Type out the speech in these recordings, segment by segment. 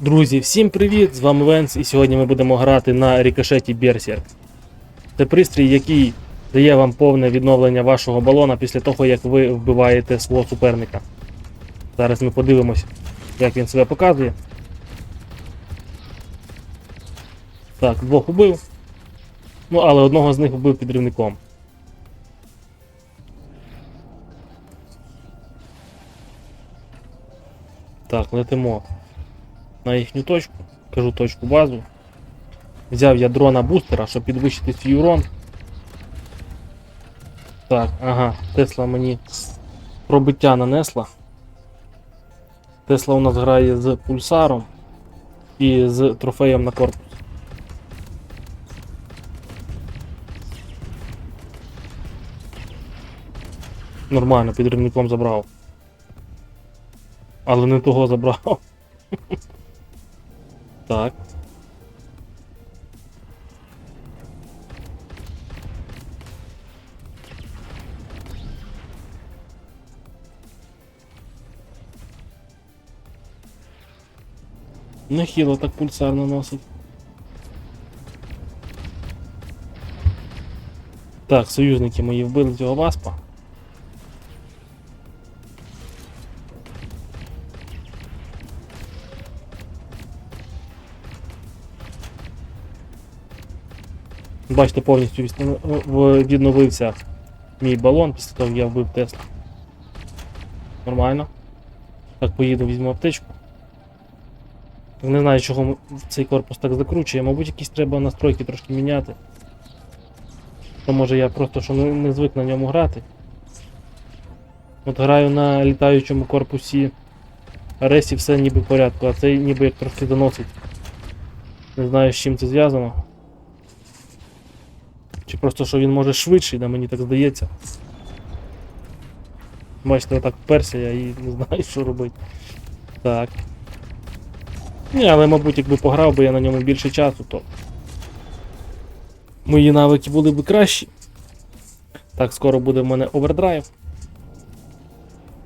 Друзі, всім привіт! З вами Венс, і сьогодні ми будемо грати на рікошеті Berserk. Це пристрій, який дає вам повне відновлення вашого балона після того, як ви вбиваєте свого суперника. Зараз ми подивимось, як він себе показує. Так, двох убив. Ну, але одного з них вбив підривником. Так, летимо на їхню точку, кажу точку базу. Взяв я дрона бустера, щоб підвищити свій урон. Так, ага, Тесла мені пробиття нанесла. Тесла у нас грає з пульсаром і з трофеєм на корпус. Нормально, підривником забрав. Але не того забрав. Так. Нехило так пульсар наносить. Так, союзники мої вбили цього васпа. Бачите, повністю відновився мій балон після того, як я вбив Теслу. Нормально. Так, поїду, візьму аптечку. Не знаю, чого цей корпус так закручує. Мабуть, якісь треба настройки трошки міняти. То може я просто що не, звик на ньому грати. От граю на літаючому корпусі Аресі все ніби в порядку, а цей ніби як трохи доносить. Не знаю, з чим це зв'язано. Чи просто що він може швидший, да мені так здається. Бачите, отак вперся я і не знаю, що робити. Так. Ні, але мабуть, якби пограв би я на ньому більше часу, то мої навики були б кращі. Так, скоро буде в мене овердрайв.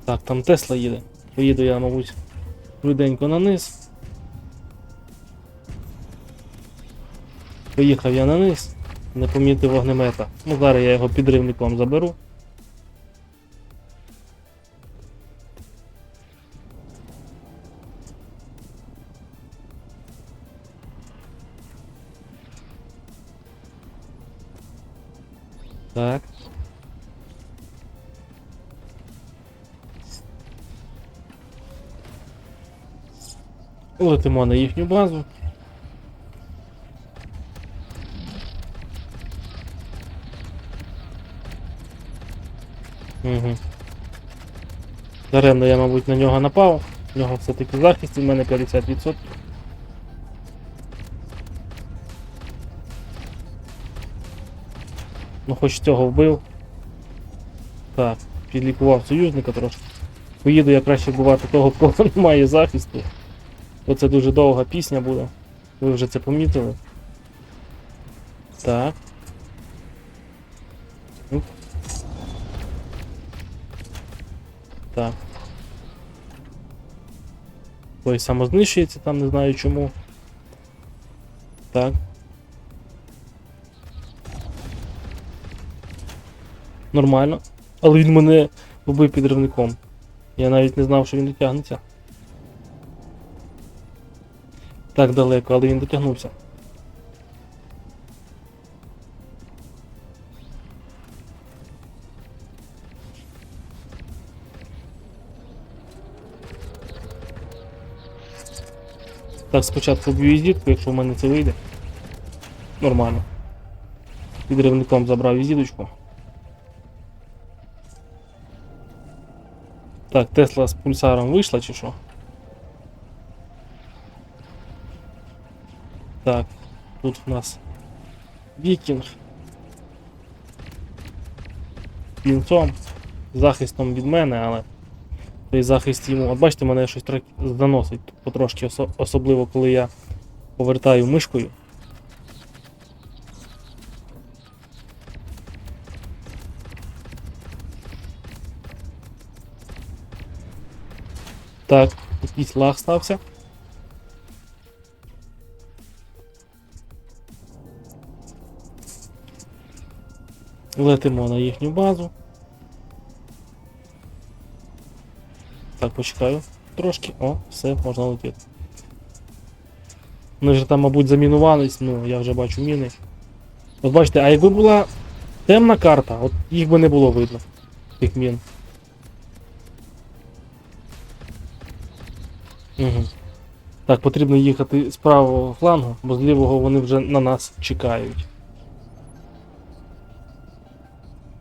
Так, там Тесла їде. Поїду я, мабуть, швиденько на низ. Поїхав я на низ. Не помітив вогнемета. Ну, зараз я його підривником заберу. Так. Летимо на їхню базу. Угу. Даремно я, мабуть, на нього напав. У нього все-таки захист, у мене 50%. Ну хоч цього вбив. Так, підлікував союзника трошки. Поїду я краще вбивати того, в кого немає захисту. Оце дуже довга пісня буде. Ви вже це помітили. Так. Оп. Так. Той самознищується там, не знаю чому. Так. Нормально. Але він мене вбив підривником. Я навіть не знав, що він дотягнеться. Так далеко, але він дотягнувся. Так, спочатку б'ю візитку, якщо в мене це вийде. Нормально. Підривником забрав візиточку. Так, Тесла з пульсаром вийшла чи що? Так, тут в нас Вікінг. Пінцом. Захистом від мене, але той захист йому. От бачите, мене щось заносить потрошки, особливо коли я повертаю мишкою. Так, якийсь лаг стався. Летимо на їхню базу. Так, почекаю трошки. О, все, можна летіти. Вони вже там, мабуть, замінувались, ну, я вже бачу міни. От бачите, а якби була темна карта, от їх би не було видно. Тих мін. Угу. Так, потрібно їхати з правого флангу, бо з лівого вони вже на нас чекають.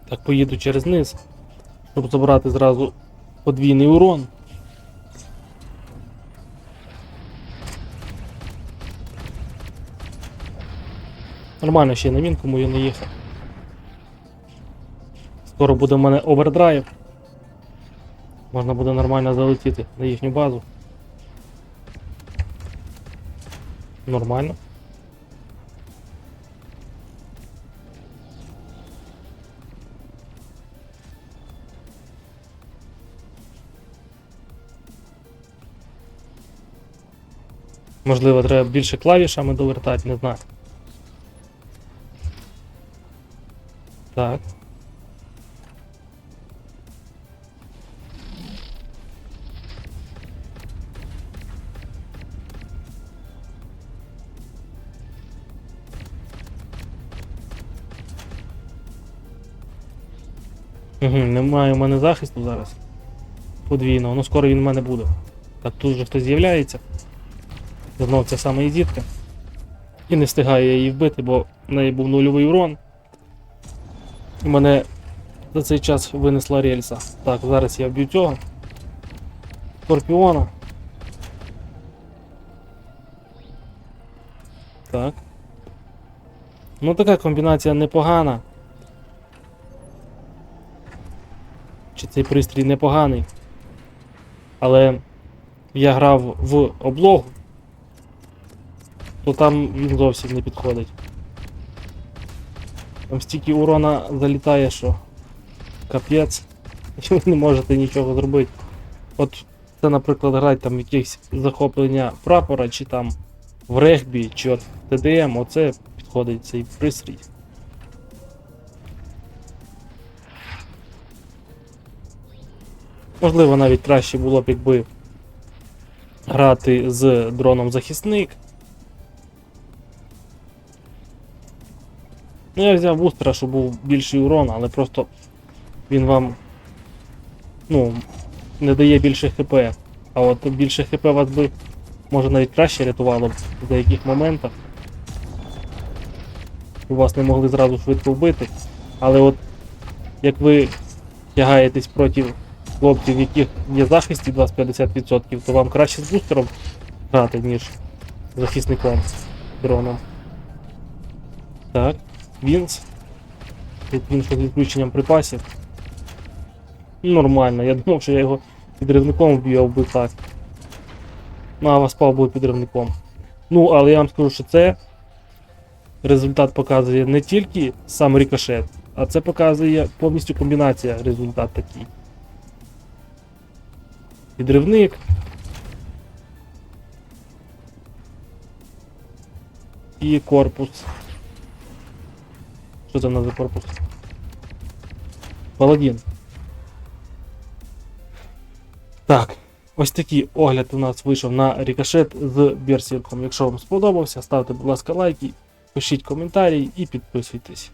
Так, поїду через низ, щоб забрати зразу подвійний урон. Нормально ще на мінкому я не їхав. Скоро буде в мене овердрайв. Можна буде нормально залетіти на їхню базу. Нормально. Можливо, треба більше клавішами довертати, не знаю. Так. Угу, немає у мене захисту зараз. Подвійного, ну скоро він в мене буде. Так, тут же хтось з'являється. Знов ця сама ізітка. І не встигаю я її вбити, бо в неї був нульовий урон. І мене за цей час винесла рельса. Так, зараз я вб'ю цього. Скорпіона. Так. Ну така комбінація непогана. Чи цей пристрій непоганий. Але я грав в облогу, то там він зовсім не підходить. Там стільки урона залітає, що капець, і ви не можете нічого зробити. От це, наприклад, грати там якесь захоплення прапора, чи там в регбі, чи от ТДМ, оце підходить цей пристрій. Можливо, навіть краще було б, якби грати з дроном захисник. Ну, я взяв бустера, щоб був більший урон, але просто він вам ну, не дає більше хп. А от більше хп вас би може навіть краще рятувало б в деяких моментах. У вас не могли зразу швидко вбити. Але от як ви тягаєтесь проти хлопців, в яких є захист від вас 50%, то вам краще з бустером грати, ніж захисником дроном. Так, Вінс. Він з відключенням припасів. Нормально, я думав, що я його підривником вб'ю, вбив так. Ну, а Васпав був підривником. Ну, але я вам скажу, що це результат показує не тільки сам рикошет, а це показує повністю комбінація результат такий. Підривник. І корпус. Що це надо корпус? Паладін. Так, ось такий огляд у нас вийшов на рікошет з Берсірком. Якщо вам сподобався, ставте, будь ласка, лайки, пишіть коментарі і підписуйтесь.